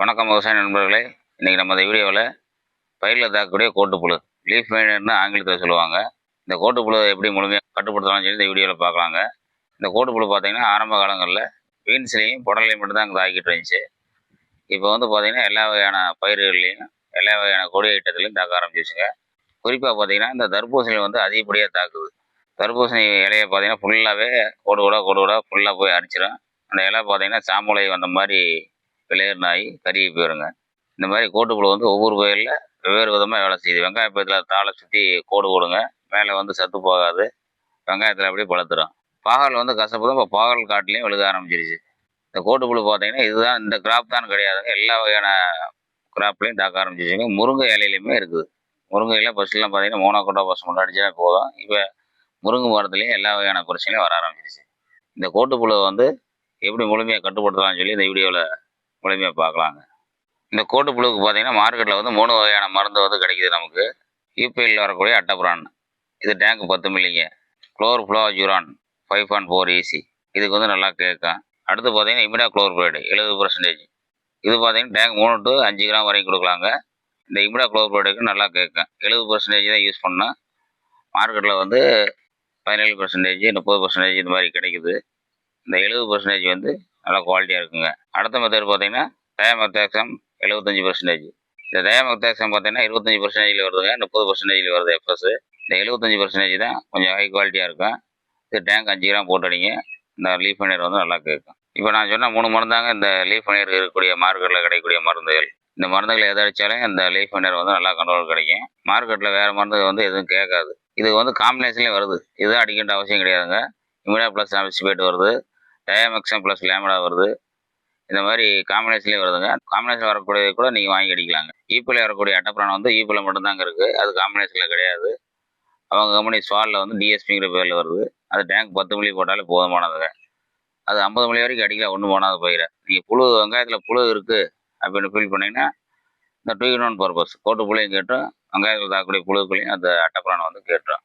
வணக்கம் விவசாய நண்பர்களே. இன்றைக்கி நம்ம இந்த வீடியோவில் பயிரில் தாக்கக்கூடிய கோட்டுப்புழு லீஃப் மைனர்னு ஆங்கிலத்தில் சொல்லுவாங்க. இந்த கோட்டுப்புழு எப்படி முழுமையாக கட்டுப்படுத்தலாம்னு சொல்லி இந்த வீடியோவில் பார்க்கலாங்க. இந்த கோட்டுப்புழு பார்த்தீங்கன்னா ஆரம்ப காலங்களில் பீன்ஸ்லேயும் புடலையும் மட்டும்தான் அங்கே தாக்கிட்டு இருந்துச்சு. இப்போ வந்து பார்த்தீங்கன்னா எல்லா வகையான பயிர்கள்லையும் எல்லா வகையான கொடி ஐட்டத்துலையும் தாக்க ஆரம்பிச்சிச்சுங்க குறிப்பாக பார்த்திங்கன்னா இந்த தர்பூசணி வந்து அதிகப்படியாக தாக்குது. தர்பூசணி இலையை பார்த்தீங்கன்னா ஃபுல்லாகவே கோடு கூட கோடு கூட ஃபுல்லாக போய் அடிச்சிடும் அந்த இலை பார்த்தீங்கன்னா சாம்பலை வந்த மாதிரி பிளேயர் நாய் கருகி போயிருங்க. இந்த மாதிரி கோட்டுப்புழு வந்து ஒவ்வொரு வயலில் வெவ்வேறு விதமாக வேலை செய்யுது. வெங்காயப்பத்தில் தாளை சுற்றி கோடு போடுங்க. மேலே வந்து சத்து போகாது. வெங்காயத்தில் அப்படியே பழுத்துடும் பாகல் வந்து கசப்பு தான் இப்போ பாகல் காட்டிலையும் விழுக ஆரம்பிச்சிருச்சு. இந்த கோட்டுப்புழு பார்த்தீங்கன்னா இதுதான் இந்த கிராப் தான் கிடையாதுங்க. எல்லா வகையான கிராப்லேயும் தாக்க ஆரம்பிச்சிருச்சுங்க. முருங்கை இலையிலையுமே இருக்குது. முருங்கை இலை ஃபஸ்ட்டுலாம் பார்த்தீங்கன்னா மோனோகோட்டா பஸ் மட்டும் அடிச்சா போதும். இப்போ முருங்கை மரத்துலேயும் எல்லா வகையான பிரச்சனையும் வர ஆரம்பிச்சிருச்சு. இந்த கோட்டுப்புழுவை வந்து எப்படி முழுமையாக கட்டுப்படுத்தலாம்னு சொல்லி இந்த வீடியோவில் முழுமையாக பார்க்கலாங்க. இந்த கோட்டு புழுவுக்கு பார்த்தீங்கன்னா மார்க்கெட்டில் வந்து மூணு வகையான மருந்து வந்து கிடைக்குது நமக்கு. யூபிஐயில் வரக்கூடிய அட்டப்ரான். இது டேங்க் பத்து மில்லிங்க. Chlorfluazuron five point four EC இதுக்கு வந்து நல்லா கேட்கும் அடுத்து பார்த்தீங்கன்னா இமிடா குளோர்பைடு எழுபது பர்சன்டேஜ் இது பார்த்தீங்கன்னா டேங்க் மூணு டு அஞ்சு கிராம் வரைக்கும் கொடுக்கலாங்க. இந்த இமிடா குளோர்பைடுக்கு நல்லா கேட்கும் எழுபது பர்சன்டேஜ் தான் யூஸ் பண்ணால் மார்க்கெட்டில் வந்து பதினேழு பர்சன்டேஜ் முப்பது பர்சன்டேஜ் இந்த மாதிரி கிடைக்குது. இந்த எழுபது பர்சன்டேஜ் வந்து நல்லா குவாலிட்டியாக இருக்குங்க. அடுத்த மெத்தட் பார்த்தீங்கன்னா டயமெக்டாக்சம் எழுபத்தஞ்சி பர்சன்டேஜ் இந்த டயமெக்டாக்சம் பார்த்தீங்கன்னா இருபத்தஞ்சி பர்சன்டேஜில் வருதுங்க. முப்பது பர்சன்டேஜில் வருது எஃப்எஸ் இந்த எழுபத்தஞ்சி பர்சன்டேஜ் தான் கொஞ்சம் ஹை குவாலிட்டியாக இருக்கும். இது டேங்க் அஞ்சு கிராம் போட்டு அடிங்க இந்த லீஃப் பனீர் வந்து நல்லா கேட்கும். இப்போ நான் சொன்ன மூணு மருந்தாங்க இந்த லீஃப் பனீர் இருக்கக்கூடிய மார்க்கெட்டில் கிடைக்கக்கூடிய மருந்துகள். இந்த மருந்துகளை எதை அடித்தாலும் இந்த லீஃப் பனீர் வந்து நல்லா கண்ட்ரோல் கிடைக்கும். மார்க்கெட்டில் வேறு மருந்து வந்து எதுவும் கேட்காது. இது வந்து காம்பினேஷன்லேயும் வருது. இதுதான் அடிக்கின்ற அவசியம் கிடையாதுங்க. இமிடா ப்ளஸ் ஆம்பிசிபேட் வருது. டயமெக்சம் ப்ளஸ் லேமடா வருது. இந்த மாதிரி காம்பினேஷன்லேயே வருதுங்க. காம்பினேஷன் வரக்கூடியது கூட நீங்கள் வாங்கி அடிக்கலாங்க. ஈப்பில் வரக்கூடிய அட்டப்ரான் வந்து ஈப்பில் மட்டும்தாங்க இருக்குது அது காம்பினேஷனில் கிடையாது. அவங்க கம்பெனி ஸ்வாலில் வந்து டிஎஸ்பிங்கிற பேரில் வருது. அது டேங்க் பத்து மில்லி போட்டாலே போதுமானதுங்க. அது ஐம்பது மணி வரைக்கும் அடிக்கல ஒன்றும் போனாது பயிரை. நீங்கள் புழு வெங்காயத்தில் புழு இருக்குது அப்படின்னு ஃபீல் பண்ணிங்கன்னா இந்த டூ இன் ஒன் பர்பஸ் கோட்டு புள்ளையும் கேட்டோம் வெங்காயத்தில் தாக்கக்கூடிய புழுக்களையும் அந்த அட்டப்ரான் வந்து கேட்டோம்.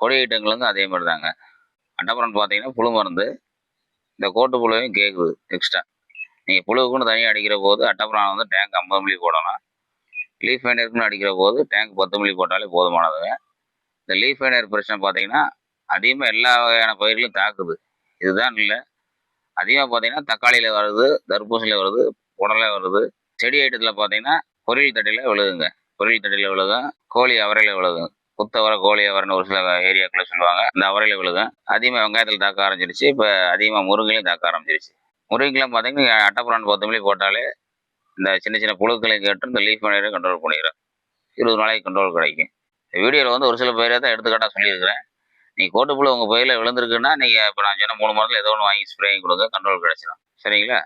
கொடி ஐட்டங்கள் வந்து அதே மாதிரி தாங்க அட்டப்ரான் பார்த்தீங்கன்னா புழு மருந்து இந்த கோட்டு புழுவையும் கேட்குது எக்ஸ்ட்ரா நீங்கள் புழுவுக்குன்னு தனியாக அடிக்கிற போது அட்டப்புறம் வந்து டேங்க் ஐம்பது மில்லி போடணும். லீஃப் ஃபைனருக்குன்னு அடிக்கிற போது டேங்க் பத்து மில்லி போட்டாலே போதுமானதுங்க இந்த லீஃப் ஃபைனர் பிரச்சனை பார்த்தீங்கன்னா அதிகமாக எல்லா வகையான பயிர்களும் தாக்குது. இதுதான் இல்லை. அதிகமாக பார்த்தீங்கன்னா தக்காளியில் வருது தர்பூசணியில் வருது உடலை வருது. செடி ஐட்டத்தில் பார்த்தீங்கன்னா பொரியல் தட்டியில் விழுகுங்க. பொரியல் தட்டியில் விழுகும் கோழி அவரையில் விழுகும். குத்தவரை கோழி அவரைன்னு ஒரு சில ஏரியாக்குள்ள சொல்லுவாங்க. அந்த அவரையில் விழுகும் அதிகமாக வெங்காயத்தில் தாக்க ஆரம்பிச்சிருச்சு. இப்போ அதிகமாக முருங்கையிலையும் தாக்க ஆரம்பிச்சிருச்சு. முருங்கைக்கெல்லாம் பார்த்தீங்கன்னா அட்டப்புறான் பத்து போட்டாலே இந்த சின்ன சின்ன புழுக்களையும் கேட்டு இந்த லீஃப் பண்ணிடுற கண்ட்ரோல் பண்ணிடுறேன் இருபது நாளைக்கு கண்ட்ரோல் கிடைக்கும். இந்த வீடியோவில் வந்து ஒரு சில பேரை தான் எடுத்துக்காட்டாக சொல்லியிருக்கிறேன். நீங்கள் கோட்டுப்புழு உங்கள் பயிரில் விழுந்திருக்குன்னா நீங்கள் இப்போ நான் சொன்ன மூணு மரத்தில் ஏதோ ஒன்று வாங்கி ஸ்ப்ரேயிங் கொடுங்க. கண்ட்ரோல் கிடச்சிடும் சரிங்களா?